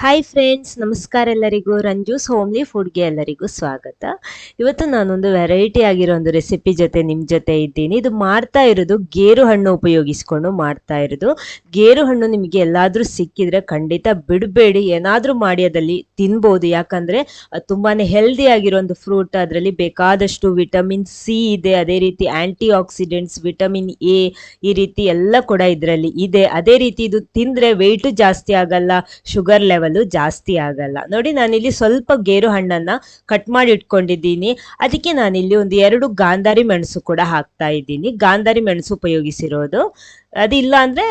Hi friends ನಮಸ್ಕಾರ ಎಲ್ಲರಿಗೂ. ರಂಜೂಸ್ homely ಫುಡ್ಗೆ ಎಲ್ಲರಿಗೂ ಸ್ವಾಗತ. ಇವತ್ತು ನಾನೊಂದು ವೆರೈಟಿ ಆಗಿರೋ ಒಂದು ರೆಸಿಪಿ ಜೊತೆ ನಿಮ್ಮ ಜೊತೆ ಇದ್ದೀನಿ. ಇದು ಮಾಡ್ತಾ ಇರೋದು ಗೇರು ಹಣ್ಣು ಉಪಯೋಗಿಸ್ಕೊಂಡು ಮಾಡ್ತಾ ಇರೋದು. ಗೇರು ಹಣ್ಣು ನಿಮಗೆ ಎಲ್ಲಾದರೂ ಸಿಕ್ಕಿದ್ರೆ ಖಂಡಿತ ಬಿಡಬೇಡಿ. ಏನಾದರೂ ಮಾಡಿ ಅದಲ್ಲಿ ತಿನ್ಬೋದು. ಯಾಕಂದರೆ ತುಂಬಾ ಹೆಲ್ದಿ ಆಗಿರೋ ಒಂದು ಫ್ರೂಟ್ ಅದರಲ್ಲಿ ಬೇಕಾದಷ್ಟು ವಿಟಮಿನ್ ಸಿ ಇದೆ. ಅದೇ ರೀತಿ ಆ್ಯಂಟಿ ಆಕ್ಸಿಡೆಂಟ್ಸ್ ವಿಟಮಿನ್ ಎ ಈ ರೀತಿ ಎಲ್ಲ ಕೂಡ ಇದರಲ್ಲಿ ಇದೆ. ಅದೇ ರೀತಿ ಇದು ತಿಂದರೆ ವೆಯ್ಟು ಜಾಸ್ತಿ ಆಗಲ್ಲ ಶುಗರ್ ಲೆವೆಲ್ ಜಾಸ್ತಿ ಆಗಲ್ಲ. ನೋಡಿ, ನಾನಿಲ್ಲಿ ಸ್ವಲ್ಪ ಗೇರು ಹಣ್ಣನ್ನ ಕಟ್ ಮಾಡಿ ಇಟ್ಕೊಂಡಿದ್ದೀನಿ. ಅದಕ್ಕೆ ನಾನಿಲ್ಲಿ ಒಂದು ಎರಡು ಗಾಂಧಾರಿ ಮೆಣಸು ಕೂಡ ಹಾಕ್ತಾ ಇದ್ದೀನಿ. ಗಾಂಧಾರಿ ಮೆಣಸು ಉಪಯೋಗಿಸಿರೋದು. ಅದಿಲ್ಲ ಅಂದ್ರೆ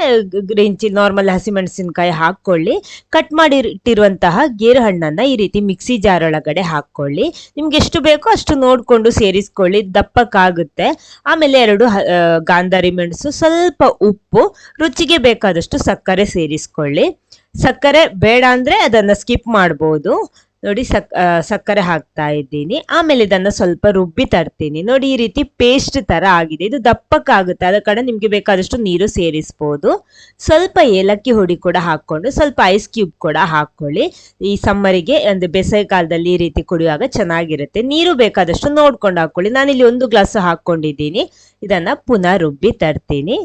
ಚಿಲ್ಲಿ ನಾರ್ಮಲ್ ಹಸಿಮೆಣಸಿನಕಾಯಿ ಹಾಕ್ಕೊಳ್ಳಿ ಕಟ್ ಮಾಡಿ ಇಟ್ಟಿರುವಂತಹ ಗೇರು ಹಣ್ಣನ್ನ ಈ ರೀತಿ ಮಿಕ್ಸಿ ಜಾರ್ ಒಳಗಡೆ ಹಾಕ್ಕೊಳ್ಳಿ. ನಿಮ್ಗೆ ಎಷ್ಟು ಬೇಕೋ ಅಷ್ಟು ನೋಡ್ಕೊಂಡು ಸೇರಿಸ್ಕೊಳ್ಳಿ. ದಪ್ಪಕ್ಕಾಗುತ್ತೆ. ಆಮೇಲೆ ಎರಡು ಗಾಂಧಾರಿ ಮೆಣಸು, ಸ್ವಲ್ಪ ಉಪ್ಪು, ರುಚಿಗೆ ಬೇಕಾದಷ್ಟು ಸಕ್ಕರೆ ಸೇರಿಸ್ಕೊಳ್ಳಿ. ಸಕ್ಕರೆ ಬೇಡ ಅಂದ್ರೆ ಅದನ್ನ ಸ್ಕಿಪ್ ಮಾಡ್ಬೋದು. ನೋಡಿ ಸಕ್ ಸಕ್ಕರೆ ಹಾಕ್ತಾ ಇದ್ದೀನಿ. ಆಮೇಲೆ ಇದನ್ನು ಸ್ವಲ್ಪ ರುಬ್ಬಿ ತರ್ತೀನಿ. ನೋಡಿ ಈ ರೀತಿ ಪೇಸ್ಟ್ ಥರ ಆಗಿದೆ. ಇದು ದಪ್ಪಕ್ಕಾಗುತ್ತೆ. ಅದ ಕಡೆ ನಿಮಗೆ ಬೇಕಾದಷ್ಟು ನೀರು ಸೇರಿಸ್ಬೋದು. ಸ್ವಲ್ಪ ಏಲಕ್ಕಿ ಹುಡಿ ಕೂಡ ಹಾಕ್ಕೊಂಡು, ಸ್ವಲ್ಪ ಐಸ್ ಕ್ಯೂಬ್ ಕೂಡ ಹಾಕ್ಕೊಳ್ಳಿ. ಈ ಸಮ್ಮರಿಗೆ ಒಂದು ಬೇಸಿಗೆ ಕಾಲದಲ್ಲಿ ಈ ರೀತಿ ಕುಡಿಯುವಾಗ ಚೆನ್ನಾಗಿರುತ್ತೆ. ನೀರು ಬೇಕಾದಷ್ಟು ನೋಡ್ಕೊಂಡು ಹಾಕ್ಕೊಳ್ಳಿ. ನಾನಿಲ್ಲಿ ಒಂದು ಗ್ಲಾಸ್ ಹಾಕೊಂಡಿದ್ದೀನಿ ಇದನ್ನು ಪುನಃ ರುಬ್ಬಿ ತರ್ತೀನಿ.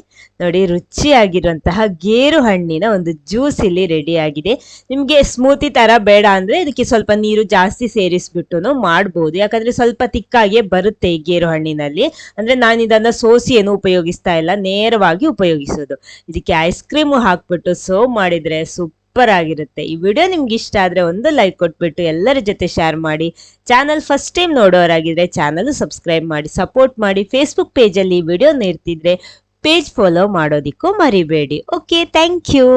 ನೋಡಿ ರುಚಿಯಾಗಿರುವಂತಹ ಗೇರು ಹಣ್ಣಿನ ಒಂದು ಜ್ಯೂಸ್ ಇಲ್ಲಿ ರೆಡಿ ಆಗಿದೆ. ನಿಮಗೆ ಸ್ಮೂತಿ ಥರ ಬೇಡ ಅಂದರೆ ಇದಕ್ಕೆ ಸ್ವಲ್ಪ ನೀರು ಜಾಸ್ತಿ ಸೇರಿಸ್ಬಿಟ್ಟು ಮಾಡ್ಬೋದು. ಯಾಕಂದ್ರೆ ಸ್ವಲ್ಪ ತಿಕ್ಕಾಗಿಯೇ ಬರುತ್ತೆ ಈ ಗೇರು ಹಣ್ಣಿನಲ್ಲಿ. ಅಂದ್ರೆ ನಾನು ಇದನ್ನ ಸೋಸಿ ಏನು ಉಪಯೋಗಿಸ್ತಾ ಇಲ್ಲ, ನೇರವಾಗಿ ಉಪಯೋಗಿಸೋದು. ಇದಕ್ಕೆ ಐಸ್ ಕ್ರೀಮ್ ಹಾಕ್ಬಿಟ್ಟು ಸರ್ವ್ ಮಾಡಿದ್ರೆ ಸೂಪರ್ ಆಗಿರುತ್ತೆ ಈ ವಿಡಿಯೋ ನಿಮ್ಗೆ ಇಷ್ಟ ಆದ್ರೆ ಒಂದು ಲೈಕ್ ಕೊಟ್ಬಿಟ್ಟು ಎಲ್ಲರ ಜೊತೆ ಶೇರ್ ಮಾಡಿ. ಚಾನಲ್ ಫಸ್ಟ್ ಟೈಮ್ ನೋಡೋರಾಗಿದ್ರೆ ಚಾನಲ್ ಸಬ್ಸ್ಕ್ರೈಬ್ ಮಾಡಿ ಸಪೋರ್ಟ್ ಮಾಡಿ. ಫೇಸ್ಬುಕ್ ಅಲ್ಲಿ ವಿಡಿಯೋ ನೀಡ್ತಿದ್ರೆ ಪೇಜ್ ಫಾಲೋ ಮಾಡೋದಿಕ್ಕೂ ಮರಿಬೇಡಿ. Okay thank you